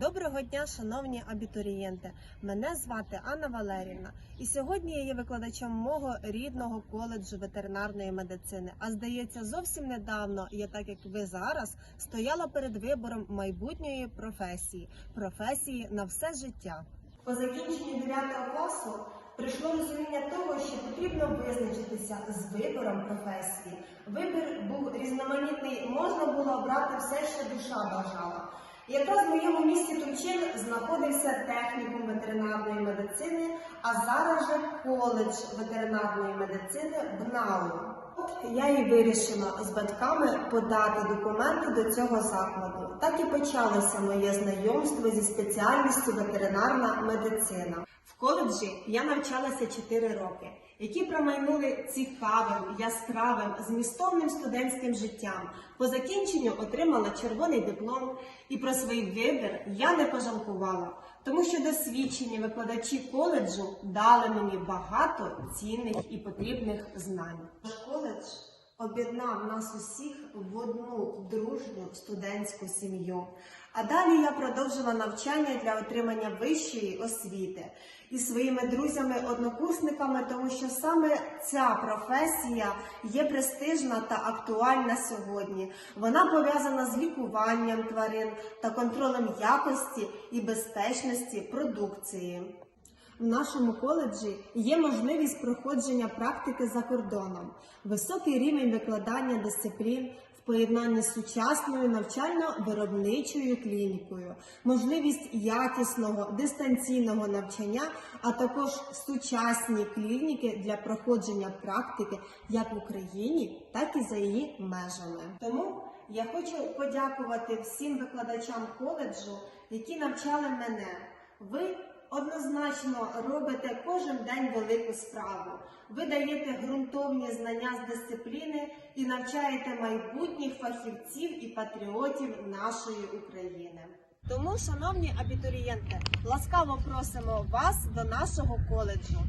Доброго дня, шановні абітурієнти! Мене звати Анна Валерівна, і сьогодні я є викладачем мого рідного коледжу ветеринарної медицини. А здається, зовсім недавно я, так як ви зараз, стояла перед вибором майбутньої професії професії на все життя. По закінченні 9 класу прийшло розуміння того, що потрібно визначитися з вибором професії. Вибір був різноманітний, можна було обрати все, що душа бажала. Якраз в моєму місті Тульчин знаходився технікум ветеринарної медицини, а зараз же коледж ветеринарної медицини в НАУ. От я і вирішила з батьками подати документи до цього закладу. Так і почалося моє знайомство зі спеціальністю ветеринарна медицина. В коледжі я навчалася 4 роки, які промайнули цікавим, яскравим, змістовним студентським життям. По закінченню отримала червоний диплом, і про свій вибір я не пожалкувала, тому що досвідчені викладачі коледжу дали мені багато цінних і потрібних знань. Коледж об'єднав нас усіх в одну дружню студентську сім'ю. А далі я продовжила навчання для отримання вищої освіти із своїми друзями-однокурсниками, тому що саме ця професія є престижна та актуальна сьогодні. Вона пов'язана з лікуванням тварин та контролем якості і безпечності продукції. В нашому коледжі є можливість проходження практики за кордоном, високий рівень викладання дисциплін в поєднанні з сучасною навчально-виробничою клінікою, можливість якісного дистанційного навчання, а також сучасні клініки для проходження практики як в Україні, так і за її межами. Тому я хочу подякувати всім викладачам коледжу, які навчали мене. Ви однозначно робите кожен день велику справу. Ви даєте ґрунтовні знання з дисципліни і навчаєте майбутніх фахівців і патріотів нашої України. Тому, шановні абітурієнти, ласкаво просимо вас до нашого коледжу.